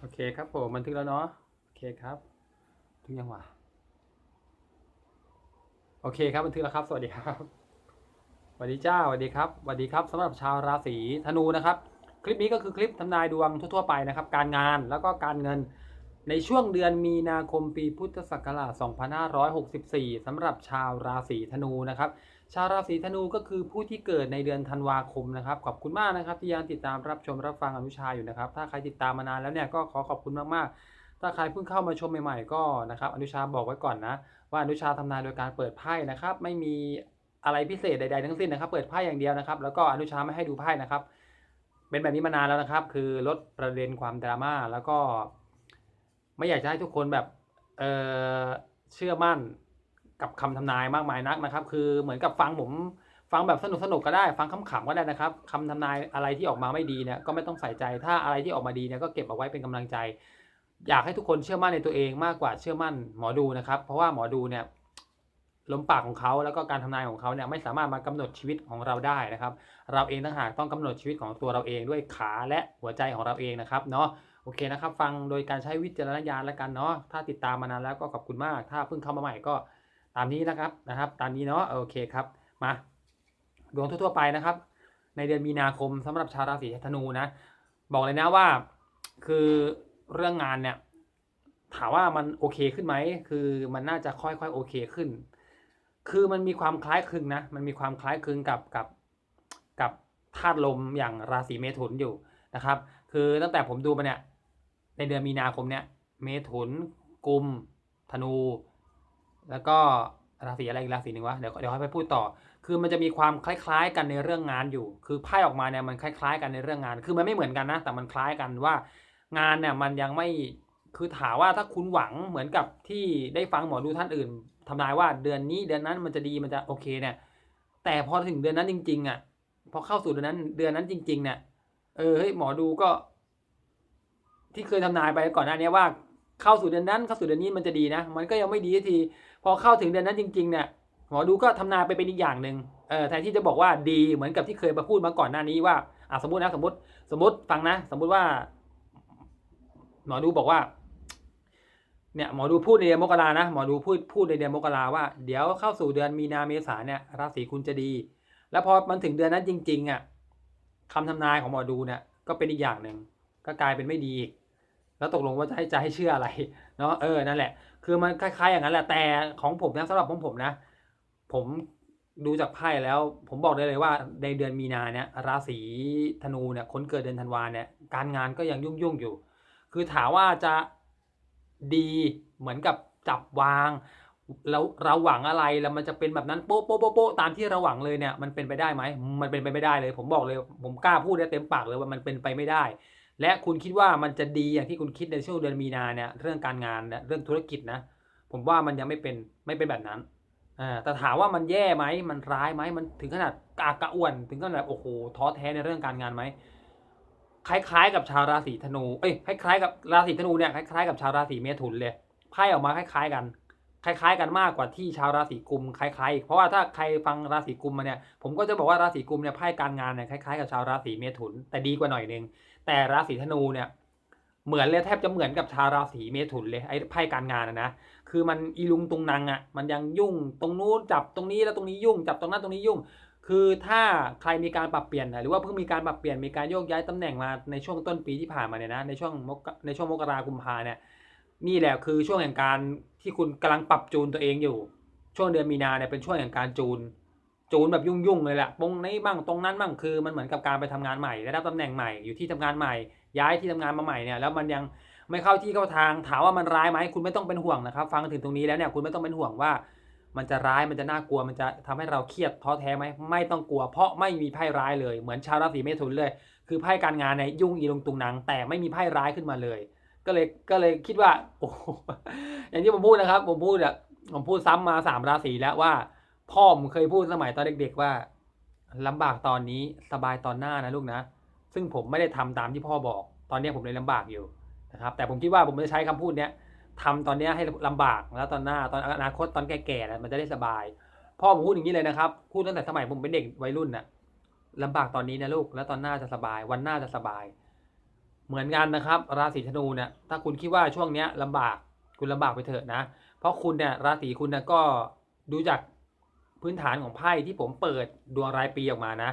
โอเคครับผมบันทึกแล้วเนาะโอเคครับถึงยังวะโอเคครับบันทึกแล้วครับ สวัสดีครับสวัสดีเจ้าสวัสดีครับสวัสดีครับสำหรับชาวราศีธนูนะครับ คลิปนี้ก็คือคลิปทำนายดวงทั่วๆไปนะครับ การงานแล้วก็การเงิน ในช่วงเดือนมีนาคมปีพุทธศักราช 2564 สำหรับชาวราศีธนูนะครับ ชาวราศีธนูก็คือผู้ที่เกิดในเดือนธันวาคมนะครับ ขอบคุณมากนะครับที่ยังติดตามรับชมรับฟังอนุชาอยู่นะครับ ถ้าใครติดตามมานานแล้วเนี่ยก็ขอขอบคุณมากๆ ถ้าใครเพิ่งเข้ามาชมใหม่ๆก็นะครับอนุชาบอกไว้ก่อนนะ ว่าอนุชาทำนายโดยการเปิดไพ่นะครับ ไม่มีอะไรพิเศษใดๆทั้งสิ้นนะครับ เปิดไพ่อย่างเดียวนะครับ แล้วก็อนุชาไม่ให้ดูไพ่นะครับ เป็นแบบนี้มานานแล้วนะครับ คือลดประเด็นความดราม่าแล้วก็ ไม่อยากจะให้ทุกคนแบบเออเชื่อมั่นกับคำทำนายมากมายนักนะครับ คือเหมือนกับฟังผมฟังแบบสนุกสนุกก็ได้ ฟังขำๆก็ได้นะครับคำทำนายอะไรที่ออกมาไม่ดีเนี่ยก็ไม่ต้องใส่ใจ ถ้าอะไรที่ออกมาดีเนี่ยก็เก็บเอาไว้เป็นกำลังใจ อยากให้ทุกคนเชื่อมั่นในตัวเองมากกว่าเชื่อมั่นหมอดูนะครับ เพราะว่าหมอดูเนี่ยลมปากของเขาแล้วก็การทำนายของเขาเนี่ยไม่สามารถมากำหนดชีวิตของเราได้นะครับ เราเองต่างหากต้องกำหนดชีวิตของตัวเราเองด้วยขาและหัวใจของเราเองนะครับเนาะ อเคนะครับ ฟังโดยการใช้วิจารณญาณแล้วกันเนาะถ้าติดตามมานานแล้วก็ขอบคุณมาก ถ้าเพิ่งเข้ามาใหม่ก็ตามนี้นะครับนะครับ ตามนี้เนาะโอเคครับมาดวงทั่วๆไปนะครับ ในเดือนมีนาคมสำหรับชาวราศีธนูนะ บอกเลยนะว่าคือเรื่องงานเนี่ยถามว่ามันโอเคขึ้นไหมคือมันน่าจะค่อยๆโอเคขึ้น คือมันมีความคล้ายคลึงนะมันมีความคล้ายคลึงกับกับกับธาตุลมอย่างราศีเมถุนอยู่นะครับ คือตั้งแต่ผมดูมาเนี่ย ในเดือนมีนาคมเนี่ยเมถุนกุม ธนู แล้วก็ราศีอะไรอีกราศีหนึ่งวะเดี๋ยวเดี๋ยวให้ไปพูดต่อ คือมันจะมีความคล้าย ๆ กันในเรื่องงานอยู่ คือไพ่ออกมาเนี่ยมันคล้าย ๆ กันในเรื่องงาน คือมันไม่เหมือนกันนะ แต่มันคล้ายกันว่า งานเนี่ยมันยังไม่คือถามว่าถ้าคุณหวังเหมือนกับที่ได้ฟังหมอดูท่านอื่นทำนายว่าเดือนนี้เดือนนั้นมันจะดีมันจะโอเคเนี่ย แต่พอถึงเดือนนั้นจริง ๆ อะ พอเข้าสู่เดือนนั้นเดือนนั้นจริง ๆ เนี่ยเออเฮ้ยหมอดูก็ ที่เคยทำนายไปก่อนหน้านี้ว่าเข้าสู่เดือนนั้นเข้าสู่เดือนนี้มันจะดีนะ มันก็ยังไม่ดีที พอเข้าถึงเดือนนั้นจริงๆเนี่ยหมอดูก็ทำนายไปเป็นอีกอย่างหนึ่งเออแทนที่จะบอกว่าดีเหมือนกับที่เคยมาพูดมาก่อนหน้านี้ว่าอะสมมตินะสมมติสมมติฟังนะ สมมุติว่า หมอดูบอกว่า เนี่ยหมอดูพูดในเดือนมกรานะหมอดูพูดพูดในเดือนมกราว่าเดี๋ยวเข้าสู่เดือนมีนาเมษาเนี่ยราศีคุณจะดี แล้วพอมันถึงเดือนนั้นจริงๆอะคำทำนายของหมอดูเนี่ยก็เป็นอีกอย่างหนึ่งก็กลายเป็นไม่ดีอีก แล้วตกลงว่าจะให้จะให้เชื่ออะไรเนาะเออนั่นแหละ คือมันคล้ายๆอย่างนั้นแหละแต่ของผมนะสำหรับของผมนะ ผมดูจากไพ่แล้ว ผมบอกได้เลยว่าในเดือนมีนาเนี่ยราศีธนูเนี่ยคนเกิดเดือนธันวาเนี่ยการงานก็ยังยุ่งๆอยู่ คือถามว่าจะดีเหมือนกับจับวางแล้วเราหวังอะไรแล้วมันจะเป็นแบบนั้นโป๊ะโป๊ะโป๊ะโป๊ะตามที่เราหวังเลยเนี่ยมันเป็นไปได้ไหมมันเป็นไปไม่ได้เลย ผมบอกเลย ผมกล้าพูดได้เต็มปากเลยว่ามันเป็นไปไม่ได้ และคุณคิดว่ามันจะดีอย่างที่คุณคิดในช่วงเดือนมีนาเนี่ยเรื่องการงานเรื่องธุรกิจนะผมว่ามันยังไม่เป็นไม่เป็นแบบนั้นแต่ถามว่ามันแย่ไหมมันร้ายไหมมันถึงขนาดกากระอ่วน ถึงขนาดโอ้โหท้อแท้ในเรื่องการงานไหมคล้ายๆ กับชาวราศีธนูเอ้ยคล้ายๆกับราศีธนูเนี่ยคล้ายๆกับชาวราศีเมถุนเลยไพ่ออกมาคล้าย ๆ กัน คล้าย ๆ กันมากกว่าที่ชาวราศีกุมคล้ายๆเพราะว่าถ้าใครฟังราศีกุมมาเนี่ยผมก็จะบอกว่าราศีกุมเนี่ยไพ่การงานเนี่ยคล้ายๆกับชาวราศีเมถุนแต่ดีกว่าหน่อยนึง แต่ราศีธนูเนี่ยเหมือนเลยแทบจะเหมือนกับชาวราศีเมถุนเลยไอ้ไพ่การงานนะนะคือมันอีลุงตุงนางอะ มันยังยุ่งตรงนู้นจับตรงนี้แล้วตรงนี้ยุ่ง จับตรงนั้นตรงนี้ยุ่ง คือถ้าใครมีการปรับเปลี่ยนหรือว่าเพิ่งมีการปรับเปลี่ยนมีการโยกย้ายตำแหน่งมาในช่วงต้นปีที่ผ่านมาเนี่ยนะในช่วงมกในช่วงมกราคมพาเนี่ยนี่แหละคือช่วงแห่งการที่คุณกำลังปรับจูนตัวเองอยู่ ช่วงเดือนมีนาเนี่ยเป็นช่วงแห่งการจูน จูนแบบยุ่งๆเลยแหละตรงนี้บ้างตรงนั้นบ้างคือ มันเหมือนกับการไปทำงานใหม่ได้รับตำแหน่งใหม่อยู่ที่ทำงานใหม่ ย้ายที่ทำงานมาใหม่เนี่ยแล้วมันยังไม่เข้าที่เข้าทางถามว่ามันร้ายไหมคุณไม่ต้องเป็นห่วงนะครับ ฟังถึงตรงนี้แล้วเนี่ยคุณไม่ต้องเป็นห่วงว่า มันจะร้ายมันจะน่ากลัวมันจะทำให้เราเครียดท้อแท้ไหมไม่ต้องกลัว เพราะไม่มีไพ่ร้ายเลยเหมือนชาวราศีเมถุนเลย คือไพ่การงานในยยุ่งอีลงตุงนางแต่ไม่มีไพ่ร้ายขึ้นมาเลย ก็เลยก็เลยคิดว่าโอ้อย่างที่ผมพูดนะครับ ผมพูดอะผมพูดซ้ำมาสามราศีแล้วว่า พ่อผมเคยพูดสมัยตอนเด็ก ๆ ว่าลำบากตอนนี้สบายตอนหน้านะลูกนะ ซึ่งผมไม่ได้ทำตามที่พ่อบอก ตอนนี้ผมเลยลำบากอยู่นะครับ แต่ผมคิดว่าผมจะใช้คำพูดเนี้ยทำตอนนี้ให้ลำบากแล้วตอนหน้าตอนอนาคตตอนแก่ๆนะมันจะได้สบาย พ่อผมพูดอย่างนี้เลยนะครับพูดตั้งแต่สมัยผมเป็นเด็กวัยรุ่นน่ะลำบากตอนนี้นะลูกแล้วตอนหน้าจะสบาย วันหน้าจะสบาย เหมือนกันนะครับ ราศีธนูเนี่ยถ้าคุณคิดว่าช่วงเนี้ยลำบากคุณลำบากไปเถอะนะ เพราะคุณเนี่ยราศีคุณเนี่ยก็ดูจาก พื้นฐานของไพ่ที่ผมเปิดดวงรายปีออกมานะ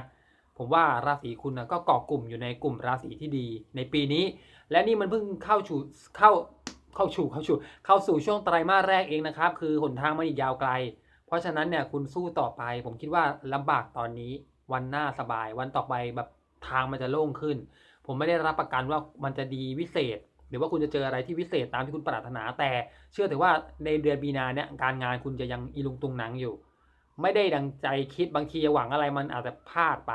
ผมว่าราศีคุณนะก็เกาะกลุ่มอยู่ในกลุ่มราศีที่ดีในปีนี้ และนี่มันเพิ่งเข้าสู่เข้าเข้าสู่เข้าสู่เข้าสู่ช่วงไตรมาสแรกเองนะครับ คือหนทางมันอีกยาวไกล เพราะฉะนั้นเนี่ยคุณสู้ต่อไป ผมคิดว่าลำบากตอนนี้วันหน้าสบาย วันต่อไปแบบทางมันจะโล่งขึ้น ผมไม่ได้รับประกันว่ามันจะดีวิเศษ หรือว่าคุณจะเจออะไรที่วิเศษตามที่คุณปรารถนาแต่ เชื่อเถอะว่าในเดือนมีนาเนี่ยการงานคุณจะยังอีลุงตุงหนังอยู่ ไม่ได้ดังใจคิดบางทีหวังอะไรมันอาจจะพลาดไป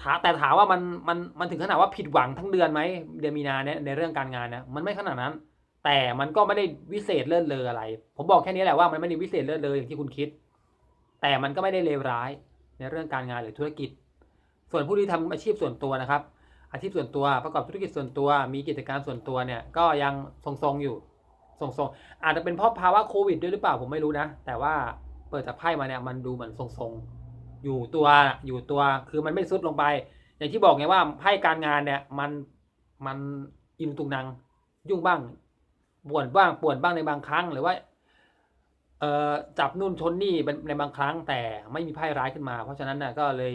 ถาแต่ถามว่ามันมันมันถึงขนาดว่าผิดหวังทั้งเดือนไหมเดือนมีนาเนี่ยในเรื่องการงานนะมันไม่ขนาดนั้น แต่มันก็ไม่ได้วิเศษเลิศเลออะไร ผมบอกแค่นี้แหละว่ามันไม่ได้วิเศษเลิศเลออย่างที่คุณคิด แต่มันก็ไม่ได้เลวร้ายในเรื่องการงานหรือธุรกิจ ส่วนผู้ที่ทำอาชีพส่วนตัวนะครับ อาชีพส่วนตัวประกอบธุรกิจส่วนตัว มีกิจการส่วนตัวเนี่ยก็ยังทรงๆอยู่ทรงๆอาจจะเป็นเพราะภาวะโควิดด้วยหรือเปล่าผมไม่รู้นะ แต่ว่า เปิดจากไพ่มาเนี่ยมันดูเหมือนทรงๆ อยู่ตัวอยู่ตัวคือมันไม่ซุดลงไป อย่างที่บอกไงว่าไพ่การงานเนี่ยมันมันอินตุงนังยุ่งบ้างป่วนบ้างป่วนบ้างในบางครั้งหรือว่าเอ่อจับนู่นชนนี่ในบางครั้งแต่ไม่มีไพ่ร้ายขึ้นมา เพราะฉะนั้นน่ะก็เลย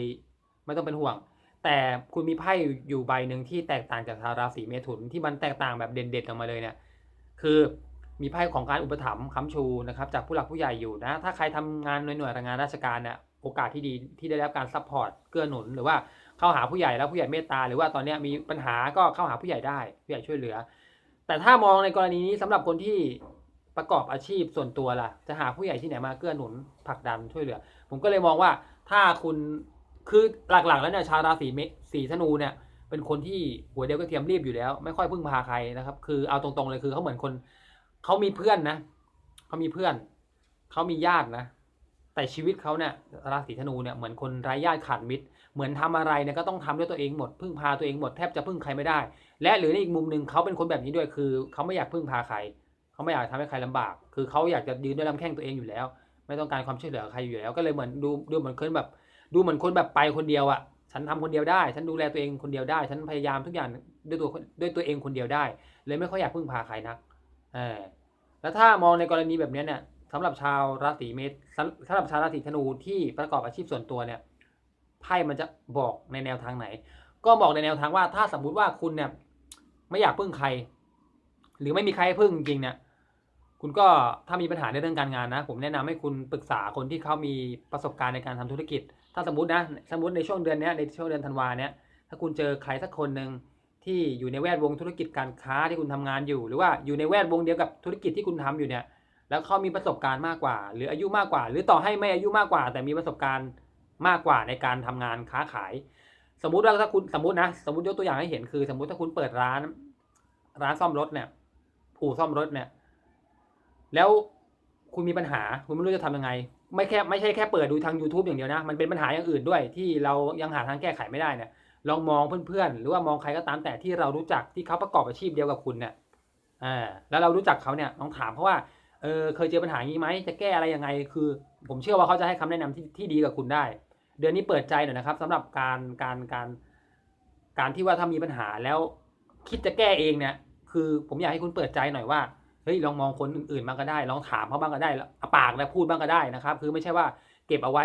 ไม่ต้องเป็นห่วง แต่คุณมีไพ่อยู่ใบหนึ่งที่แตกต่างจากชาวราศีเมถุนที่มันแตกต่างแบบเด่นๆออกมาเลยเนี่ยคือ มีไพ่ของการอุปถัมภ์ค้ำชูนะครับจากผู้หลักผู้ใหญ่อยู่นะ ถ้าใครทำงานในหน่วยงานราชการเนี่ยโอกาสที่ดีที่ได้รับการซัพพอร์ตเกื้อหนุน หรือว่าเข้าหาผู้ใหญ่แล้วผู้ใหญ่เมตตาหรือว่าตอนนี้มีปัญหาก็เข้าหาผู้ใหญ่ได้ผู้ใหญ่ช่วยเหลือ แต่ถ้ามองในกรณีนี้สำหรับคนที่ประกอบอาชีพส่วนตัวล่ะ จะหาผู้ใหญ่ที่ไหนมาเกื้อหนุนผลักดันช่วยเหลือ ผมก็เลยมองว่าถ้าคุณคือหลักๆ แล้วเนี่ยชาวราศีเมษีธนูเนี่ยเป็นคนที่หัวเดียวก็เทียมรีบอยู่แล้ว ไม่ค่อยพึ่งพาใครนะครับ คือเอาตรงๆเลยคือเขาเหมือนคน เขามีเพื่อนนะเขามีเพื่อนเขามีญาตินะ แต่ชีวิตเขาเนี่ยราศีธนูเนี่ยเหมือนคนไร้ญาติขาดมิตร เหมือนทำอะไรเนี่ยก็ต้องทำด้วยตัวเองหมดพึ่งพาตัวเองหมดแทบจะพึ่งใครไม่ได้ และหรือในอีกมุมหนึ่งเขาเป็นคนแบบนี้ด้วยคือเขาไม่อยากพึ่งพาใครเขาไม่อยากทำให้ใครลำบาก คือเขาอยากจะยืนด้วยลำแข้งตัวเองอยู่แล้ว ไม่ต้องการความช่วยเหลือใครอยู่แล้ว ก็เลยเหมือนดูดูเหมือนคนแบบ ดูเหมือนคนแบบไปคนเดียวอะ่ะฉันทำคนเดียวได้ ฉันดูแลตัวเองคนเดียวได้ ฉันพยายามทุกอย่างด้วยตัวด้วยตัวเองคนเดียวได้ เลยไม่ค่อยอยากพึ่งพาใครนัก แล้วถ้ามองในกรณีแบบนี้เนี่ยสำหรับชาวราศีเมษสำหรับชาวราศีธนูที่ประกอบอาชีพส่วนตัวเนี่ยไพ่มันจะบอกในแนวทางไหน ก็บอกในแนวทางว่าถ้าสมมุติว่าคุณเนี่ยไม่อยากพึ่งใคร หรือไม่มีใครพึ่งจริงเนี่ยคุณก็ถ้ามีปัญหาในเรื่องการงานนะ ผมแนะนำให้คุณปรึกษาคนที่เขามีประสบการณ์ในการทำธุรกิจ ถ้าสมมตินะสมมติในช่วงเดือนนี้ในช่วงเดือนธันวาเนี้ยถ้าคุณเจอใครสักคนหนึ่ง ที่อยู่ในแวดวงธุรกิจการค้าที่คุณทำงานอยู่ หรือว่าอยู่ในแวดวงเดียวกับธุรกิจที่คุณทำอยู่เนี่ยแล้วเขามีประสบการณ์มากกว่า หรืออายุมากกว่า หรือต่อให้ไม่อายุมากกว่า แต่มีประสบการณ์มากกว่าในการทำงานค้าขาย สมมุติว่าถ้าคุณสมมตินะสมมติยกตัวอย่างให้เห็นคือ สมมติถ้าคุณเปิดร้าน ร้านซ่อมรถเนี่ยอู่ซ่อมรถเนี่ย แล้วคุณมีปัญหา คุณไม่รู้จะทำยังไง ไม่แค่ไม่ใช่แค่เปิดดูทาง YouTube อย่างเดียวนะ มันเป็นปัญหาอย่างอื่นด้วยที่เรายังหาทางแก้ไขไม่ได้เนี่ย ลองมองเพื่อนๆ หรือว่ามองใครก็ตามแต่ที่เรารู้จักที่เขาประกอบอาชีพเดียวกับคุณเนี่ยอ่าแล้วเรารู้จักเขาเนี่ยลองถามเขาะว่าเออเคยเจอปัญหางนี้ไหมจะแก้อะไรยังไง คือ ผมเชื่อว่าเขาจะให้คำแนะนำที่ที่ดีกับคุณได้ เดือนนี้เปิดใจหน่อยนะครับสำหรับการการการการที่ว่าถ้ามีปัญหาแล้วคิดจะแก้เองเนี่ยคือผมอยากให้คุณเปิดใจหน่อยว่าเฮ้ยลองมองคนอื่นๆบ้างก็ได้ ลองถามเขาบ้างก็ได้เอาปากแล้วพูดบ้างก็ได้นะครับ คือไม่ใช่ว่าเก็บเอาไว้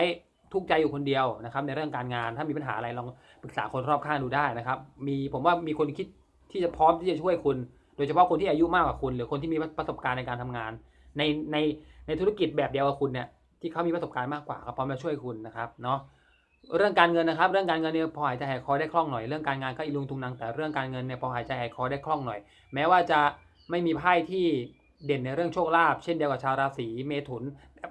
ทุกข์ใจอยู่คนเดียวนะครับในเรื่องการงานถ้ามีปัญหาอะไรลองปรึกษาคนรอบข้างดูได้นะครับ มีผมว่ามีคนคิดที่จะพร้อมที่จะช่วยคุณ โดยเฉพาะคนที่อายุมากกว่าคุณ หรือคนที่มีประสบการณ์ในการทำงาน ในในในธุรกิจแบบเดียวกับคุณเนี่ยที่เขามีประสบการณ์มากกว่าเขาพร้อมจะช่วยคุณนะครับเนาะเรื่องการเงินนะครับ เรื่องการเงินเนี่ยพอหายใจหายคอได้คล่องหน่อยเรื่องการงานก็อีลุงตุงนังแต่เรื่องการเงินเนี่ยพอหายใจหายคอได้คล่องหน่อย แม้ว่าจะไม่มีไพ่ที่เด่นในเรื่องโชคลาภเช่นเดียวกับชาวราศีเมถุน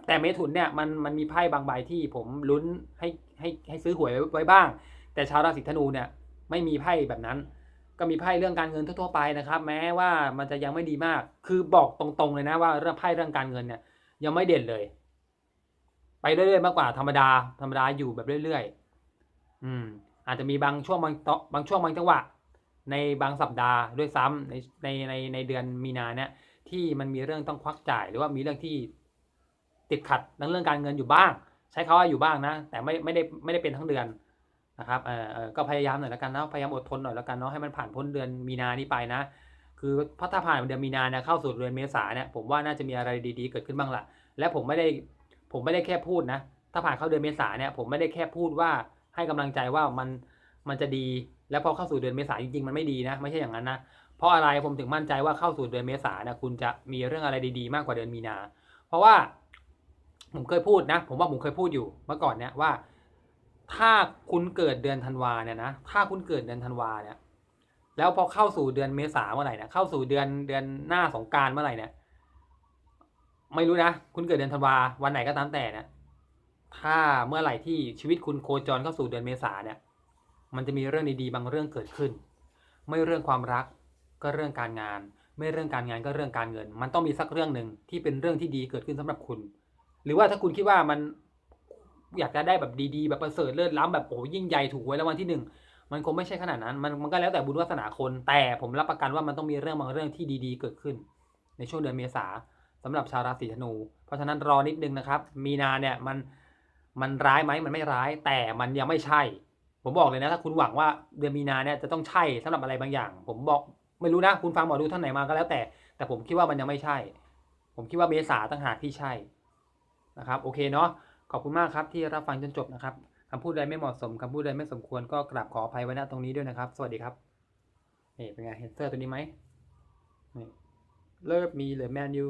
แต่เมถุนเนี่ยมันมันมีไพ่บางใบที่ผมลุ้นให้ให้ให้ซื้อหวยไว้บ้าง แต่ชาวราศีธนูเนี่ยไม่มีไพ่แบบนั้น ก็มีไพ่เรื่องการเงินทั่วๆไปนะครับ แม้ว่ามันจะยังไม่ดีมาก คือบอกตรงๆเลยนะว่าเรื่องไพ่เรื่องการเงินเนี่ยยังไม่เด่นเลย ไปเรื่อยๆมากกว่าธรรมดา ธรรมดาอยู่แบบเรื่อยๆอืม อาจจะมีบางช่วงบางตบางช่วงบางจังหวะในบางสัปดาห์ด้วยซ้ำในในในในเดือนมีนาเนี่ยที่มันมีเรื่องต้องควักจ่ายหรือว่ามีเรื่องที่ ติดขัดในเรื่องการเงินอยู่บ้าง ใช้คาว่าอยู่บ้างนะ แต่ไม่ไม่ได้ไม่ได้เป็นทั้งเดือนนะครับเออเออก็พยายามหน่อยแล้วกันเนาะพยายามอดทนหน่อยแล้วกันเนาะให้มันผ่านพ้นเดือนมีนานี้ไปนะ คือพราะถ้าผ่านเดือนมีนาเนี่ยเข้าสู่เดือนเมษาเนี่ยผมว่าน่าจะมีอะไรดีๆเกิดขึ้นบ้างละและผมไม่ได้ผมไม่ได้แค่พูดนะ ถ้าผ่านเข้าเดือนเมษาเนี่ยผมไม่ได้แค่พูดว่าให้กำลังใจว่ามันมันจะดี แล้วพอเข้าสู่เดือนเมษาจริงๆมันไม่ดีนะ ไม่ใช่อย่างนั้นนะเพราะอะไรผมถึงมั่นใจว่าเข้าสู่เดือนเมษาเนี่ยคุณจะมีเรื่องอะไรดีๆ มากกว่าเดือนมีนา เพราะว่า ผมเคยพูดนะ ผมว่าผมเคยพูดอยู่เมื่อก่อนเนี่ยว่า ถ้าคุณเกิดเดือนธันวาเนี่ยนะถ้าคุณเกิดเดือนธันวาเนี่ย แล้วพอเข้าสู่เดือนเมษาเมื่อไหร่เนี่ยเข้าสู่เดือนเดือนหน้าสงการเมื่อไหร่เนี่ยไม่รู้นะ คุณเกิดเดือนธันวาวันไหนก็ตามแต่เนี่ยถ้าเมื่อไหร่ที่ชีวิตคุณโคจรเข้าสู่เดือนเมษาเนี่ย มันจะมีเรื่องดีๆบางเรื่องเกิดขึ้น ไม่เรื่องความรักก็เรื่องการงาน ไม่เรื่องการงานก็เรื่องการเงิน มันต้องมีสักเรื่องหนึ่งที่เป็นเรื่องที่ดีเกิดขึ้นสำหรับคุณ หรือว่าถ้าคุณคิดว่ามันอยากจะได้แบบดีๆ แบบประเสริฐเลิศล้ำแบบโอ้ยิ่งใหญ่ถูกไว้แล้ววันที่หนึ่งมันคงไม่ใช่ขนาดนั้น มันมันก็แล้วแต่บุญวาสนาคน แต่ผมรับประกันว่ามันต้องมีเรื่องบางเรื่องที่ดีๆ เกิดขึ้น ในช่วงเดือนเมษาสำหรับชาวราศีธนู เพราะฉะนั้นรอนิดนึงนะครับ มีนาเนี่ยมันมันร้ายไหมมันไม่ร้าย แต่มันยังไม่ใช่ ผมบอกเลยนะถ้าคุณหวังว่าเดือนมีนาเนี่ยจะต้องใช่สำหรับอะไรบางอย่าง ผมบอกไม่รู้นะคุณฟังหมอดูท่านไหนมาก็แล้วแต่ แต่ผมคิดว่ามันยังไม่ใช่ ผมคิดว่าเมษาต่างหากที่ใช่ นะครับโอเคเนาะขอบคุณมากครับที่รับฟังจนจบนะครับคำพูดใดไม่เหมาะสมคำพูดใดไม่สมควรก็กราบขออภัยไว้ณตรงนี้ด้วยนะครับ สวัสดีครับนี่เป็นไงเห็นเสื้อตัวนี้ไหมนี่เลิฟมีหรือแมนยู